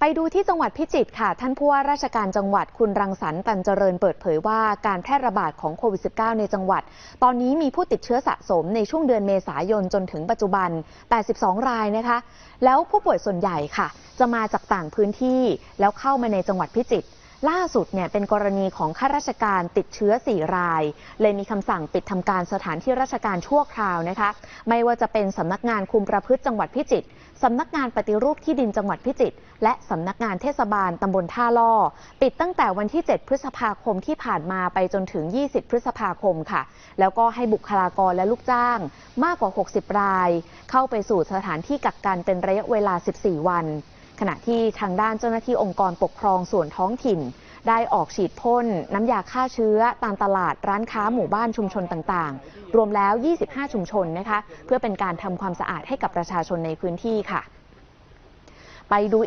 ไปดูที่จังหวัดพิจิตรค่ะ ท่านผู้ว่าราชการจังหวัดคุณรังสรรค์ตันเจริญเปิดเผยว่าการแพร่ระบาดของโควิด -19 ในจังหวัด ตอนนี้มีผู้ติดเชื้อสะสมในช่วงเดือนเมษายนจนถึงปัจจุบัน 82 รายนะคะ แล้วผู้ป่วยส่วนใหญ่ค่ะ จะมาจากต่างพื้นที่แล้วเข้ามาในจังหวัดพิจิตร ล่าสุดเนี่ยเป็นกรณีของข้าราชการติดเชื้อ 4 ราย เลยมีคำสั่งปิดทำการสถานที่ราชการชั่วคราวนะคะ ไม่ว่าจะเป็นสำนักงานคุมประพฤติจังหวัดพิจิตรสำนักงานปฏิรูปที่ดินจังหวัดพิจิตรและสำนักงานเทศบาลตำบลท่าล่อ ปิดตั้งแต่วันที่ 7 พฤษภาคมที่ผ่านมาไปจนถึง 20 พฤษภาคมค่ะ แล้วก็ให้บุคลากรและลูกจ้าง มากกว่า 60 ราย เข้าไปสู่สถานที่กักกันเป็นระยะเวลา 14 วัน ขณะที่ทางด้านเจ้าหน้าที่องค์กรปกครองส่วนท้องถิ่น ได้ออกฉีดพ่นน้ำยาฆ่าเชื้อตามตลาดร้านค้าหมู่บ้านชุมชนต่างๆ รวมแล้ว 25 ชุมชนนะคะเพื่อเป็นการทำความสะอาดให้กับประชาชนในพื้นที่ค่ะ ไปดูอีก